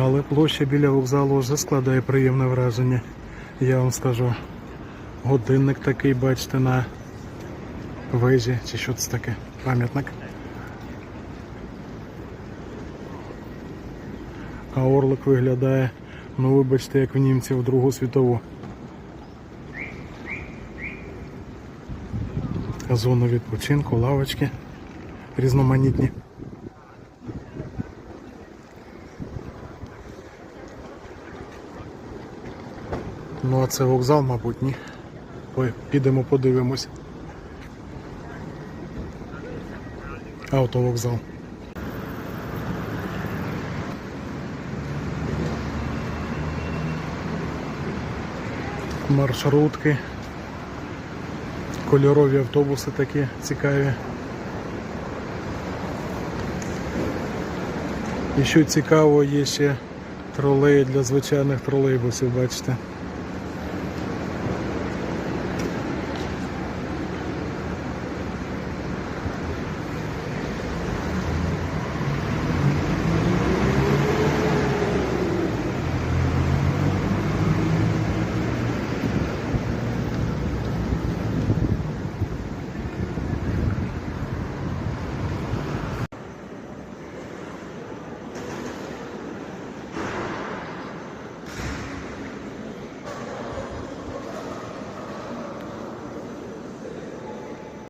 Але площа біля вокзалу вже складає приємне враження. Я вам скажу. Годинник такий, бачите, на вежі, чи що це таке? Пам'ятник. А орлик виглядає, ну вибачте, як в німців Другу світову. Зона відпочинку, лавочки різноманітні. Ну а це вокзал, мабуть, ні. Підемо подивимось. Автовокзал. Маршрутки. Кольорові автобуси такі цікаві. І що цікаво, є ще тролеї для звичайних тролейбусів, бачите.